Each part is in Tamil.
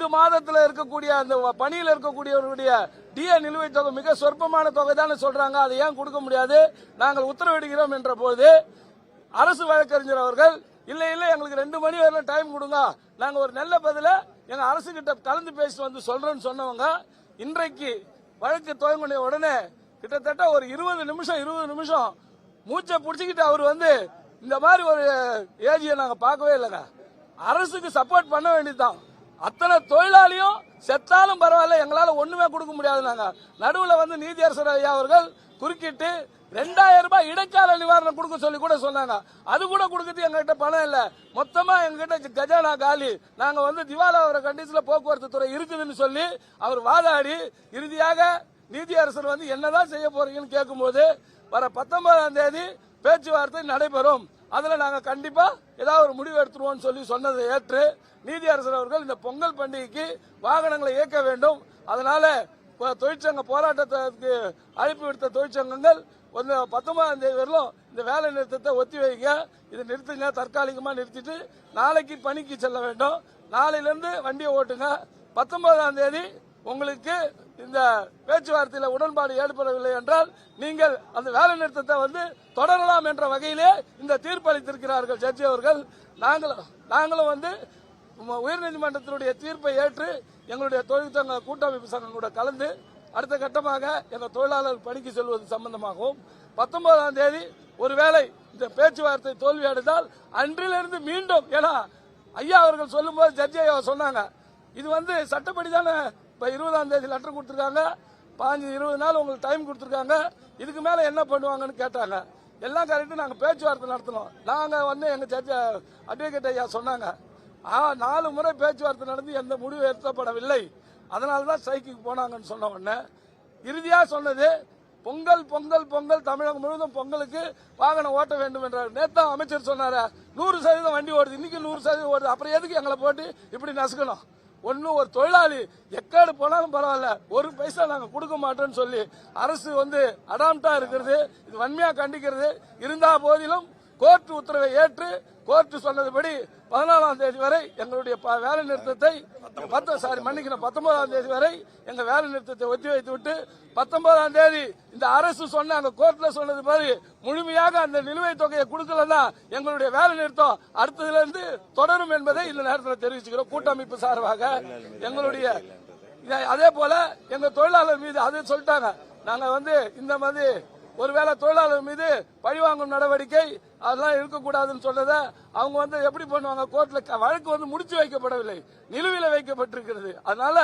நான்கு மாதத்துல இருக்கக்கூடிய அந்த பணியில் இருக்கக்கூடியவர்களுடைய டிஏ நிலுவைத் தொகை மிக சொற்பமான தொகை தானே சொல்றாங்க. அதை ஏன் கொடுக்க முடியாது? நாங்கள் உத்தரவிடுகிறோம் என்ற போது அரசு வழக்கறிஞர் அவர்கள் இல்ல இல்ல எங்களுக்கு ரெண்டு மணி வரையில டைம் கொடுங்க. நாங்க ஒரு நல்ல பதில எங்க அரசு கிட்ட கலந்து பேசி வந்து சொல்றோம்னு சொன்னவங்க இன்றைக்கு வழக்கு துவங்கின உடனே கிட்டத்தட்ட ஒரு இருபது நிமிஷம் இருபது நிமிஷம் மூச்சை பிடிச்சிக்கிட்டு அவர் வந்து இந்த மாதிரி ஒரு ஏஜியை நாங்க பார்க்கவே இல்லைங்க. அரசுக்கு சப்போர்ட் பண்ண வேண்டியதுதான். அத்தனை தொழிலாளியும் செத்தாலும் பரவாயில்ல எங்களால ஒண்ணுமே கொடுக்க முடியாது நாங்க நடுவுல வந்து நீதியரசர் ஐயா அவர்கள் குறுக்கிட்டு ரெண்டாயிரம் ரூபாய் இடைக்கால நிவாரணம் கொடுக்க சொல்லி கூட சொன்னாங்க. அது கூட கொடுக்கறது எங்ககிட்ட பணம் இல்ல. மொத்தமா எங்ககிட்ட கஜானா காலி. நாங்க வந்து திவாலா வர கண்டிஷன்ல போக்குவரத்து துறை இருக்குதுன்னு சொல்லி அவர் வாதாடி இறுதியாக நீதியரசர் வந்து என்னதான் செய்ய போறீங்கன்னு கேட்கும்போது வர பத்தொன்பதாம் தேதி பேச்சுவார்த்தை நடைபெறும். அதுல நாங்க கண்டிப்பா ஏதாவது ஒரு முடிவு எடுத்துருவோம்னு சொல்லி சொன்னதை ஏற்று நீதியரசர் அவர்கள் இந்த பொங்கல் பண்டிகைக்கு வாகனங்களை இயக்க வேண்டும். அதனால தொழிற்சங்க போராட்டத்திற்கு அழைப்பு விடுத்த தொழிற்சங்கங்கள் ஒன்று பத்தொன்பதாம் தேதி வரலும் இந்த வேலை நிறுத்தத்தை ஒத்தி வைங்க. இதை நிறுத்துங்க தற்காலிகமா நிறுத்திட்டு நாளைக்கு பணிக்கு செல்ல வேண்டும். நாளையிலிருந்து வண்டியை ஓட்டுங்க. பத்தொன்பதாம் தேதி உங்களுக்கு இந்த பேச்சுவார்த்தையில உடன்பாடு ஏற்படவில்லை என்றால் நீங்கள் அந்த வேலை நிறுத்தத்தை வந்து தொடரலாம் என்ற வகையிலே இந்த தீர்ப்பு அளித்திருக்கிறார்கள் ஜட்ஜி அவர்கள் நாங்களும் நாங்களும் வந்து உயர்நீதிமன்றத்தினுடைய தீர்ப்பை ஏற்று எங்களுடைய தொழிற்சங்க கூட்டமைப்பு சங்கம் கூட கலந்து அடுத்த கட்டமாக எங்கள் தொழிலாளர் பணிக்கு செல்வது சம்பந்தமாகவும் பத்தொன்பதாம் தேதி ஒருவேளை இந்த பேச்சுவார்த்தை தோல்வி அடைந்தால் அன்றிலிருந்து மீண்டும் ஏன்னா ஐயா அவர்கள் சொல்லும்போது ஜட்ஜி ஐயா சொன்னாங்க. இது வந்து சட்டப்படி தானே இப்போ இருபதாம் தேதி லெட்டர் கொடுத்துருக்காங்க. பாஞ்சு இருபது நாள் உங்களுக்கு டைம் கொடுத்துருக்காங்க. இதுக்கு மேலே என்ன பண்ணுவாங்கன்னு கேட்டாங்க. எல்லாம் கரெக்டு நாங்கள் பேச்சுவார்த்தை நடத்தினோம் நாங்கள் வந்து எங்கள் ஜட்ஜ் அட்வொகேட் ஐயா சொன்னாங்க. ஆ, நாலு முறை பேச்சுவார்த்தை நடந்து எந்த முடிவு எடுத்தப்படவில்லை அதனால தான் ஸ்ட்ரைக்குக்கு போனாங்கன்னு சொன்ன உடனே இறுதியாக சொன்னது பொங்கல் பொங்கல் பொங்கல் தமிழகம் முழுவதும் பொங்கலுக்கு வாகனம் ஓட்ட வேண்டும் என்றார். நேத்தா அமைச்சர் சொன்னார நூறு சதவீதம் வண்டி ஓடுது இன்னைக்கு நூறு சதவீதம் ஓடுது. அப்புறம் எதுக்கு எங்களை போட்டு இப்படி நசுக்கணும்? ஒன்னும் ஒரு தொழிலாளி எக்காடு போனாலும் பரவாயில்ல ஒரு பைசா நாங்க கொடுக்க மாட்டோம்னு சொல்லி அரசு வந்து அடாம்டா இருக்கிறது இது வன்மையா கண்டிக்கிறது. இருந்தா போதிலும் கோர்ட் உத்தரவை ஏற்று கோர்ட் சொன்னதுபடி பதினாலாம் தேதி வரை எங்களுடைய ப- வேலை நிறுத்தத்தை பத்து சாரி மன்னிக்கணும். பத்தொன்பதாம் தேதி வரை எங்க வேலை நிறுத்தத்தை ஒத்தி வைத்து விட்டு பத்தொன்பதாம் தேதி இந்த அரசு சொன்ன அந்த கோர்ட்ல சொன்னது மாதிரி முழுமையாக அந்த நிலுவைத் தொகையை கொடுக்கலன்னா எங்களுடைய வேலை நிறுத்தம் அடுத்ததுல இருந்து தொடரும் என்பதை இந்த நேரத்தில் தெரிவிச்சுக்கிறோம். கூட்டமைப்பு சார்பாக எங்களுடைய இதை- அதே போல எங்க தொழிலாளர் மீது அது சொல்லிட்டாங்க. நாங்க வந்து இந்த மாதிரி ஒருவேளை தொழிலாளர் மீது பழிவாங்கும் நடவடிக்கை அதெல்லாம் இருக்கக்கூடாதுன்னு சொன்னதை அவங்க வந்து எப்படி பண்ணுவாங்க? கோர்ட்ல வழக்கு வந்து முடிச்சு வைக்கப்படவில்லை. நிலுவையில் வைக்கப்பட்டிருக்கிறது. அதனால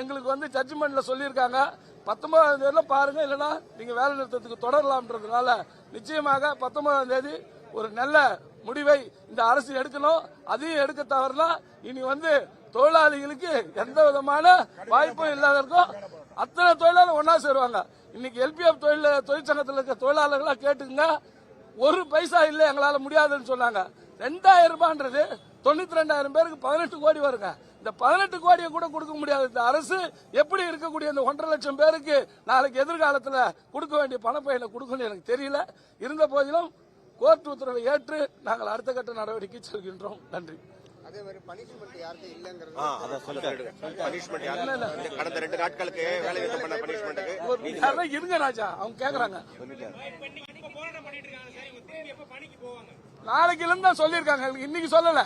எங்களுக்கு வந்து ஜட்ஜ்மெண்ட்ல சொல்லியிருக்காங்க. பத்தொன்பதாம் தேதியில பாருங்க இல்லைன்னா நீங்க வேலை நிறுத்தத்துக்கு தொடரலாம்ன்றதுனால நிச்சயமாக பத்தொன்பதாம் தேதி ஒரு நல்ல முடிவை இந்த அரசு எடுக்கணும். அதையும் எடுக்க தவறுனா இனி வந்து தொழிலாளிகளுக்கு எந்த விதமான வாய்ப்பும் இல்லாதற்கும் அத்தனை தொழிலாளர் ஒன்னா சேருவாங்க. இன்னைக்கு எல்பிஎஃப் தொழில் தொழிற்சங்கத்தில் இருக்க தொழிலாளர்களா கேட்டுங்க ஒரு பைசா இல்லை எங்களால் முடியாதுன்னு சொன்னாங்க. ரெண்டாயிரம் ரூபான்றது தொண்ணூத்தி ரெண்டாயிரம் பேருக்கு பதினெட்டு கோடி வருங்க. இந்த பதினெட்டு கோடியை கூட கொடுக்க முடியாது. இந்த அரசு எப்படி இருக்கக்கூடிய இந்த ஒன்றரை லட்சம் பேருக்கு நாளைக்கு எதிர்காலத்தில் கொடுக்க வேண்டிய பணப்பையில கொடுக்கணும்னு எனக்கு தெரியல. இருந்த போதிலும் கோர்ட் உத்தரவை ஏற்று நாங்கள் அடுத்த கட்ட நடவடிக்கை செல்கின்றோம். நன்றி. அதே மாதிரி பனிஷ்மெண்ட் யாருக்கும் இல்லங்கிறது பனிஷ்மெண்ட் கடந்த ரெண்டு நாட்களுக்கு வேலை நிறுத்தம் பண்ண பனிஷ்மெண்ட்டுக்கு இருங்க ராஜா அவங்க கேக்குறாங்க. நாளைக்கு இருந்து எனக்கு இன்னைக்கு சொல்லல.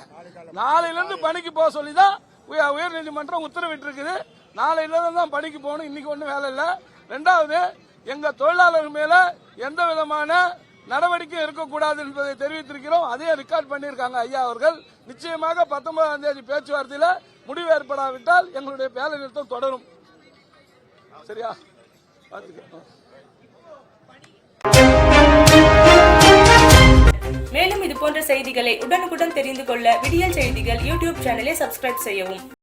நாளையில இருந்து பணிக்கு போக சொல்லி தான் உய- உயர்நீதிமன்றம் உத்தரவிட்டு இருக்குது நாளையில இருந்து தான் பணிக்கு போகணும். இன்னைக்கு ஒன்றும் வேலை இல்லை. ரெண்டாவது எங்க தொழிலாளர்கள் மேல எந்த விதமான நடவடிக்கை இருக்கக்கூடாது என்பதை தெரிவித்திருக்கிறோம். அதே ரெக்கார்ட் பண்ணியிருக்காங்க ஐயா அவர்கள். நிச்சயமாக பத்தொன்பதாம் தேதி பேச்சுவார்த்தையில முடிவு ஏற்படாவிட்டால் எங்களுடைய வேலை நிறுத்தம் தொடரும். சரியா? மேலும் இது போன்ற செய்திகளை உடனுக்குடன் தெரிந்து கொள்ள விடியல் செய்திகள் யூடியூப் சேனலை சப்ஸ்கிரைப் செய்யவும்.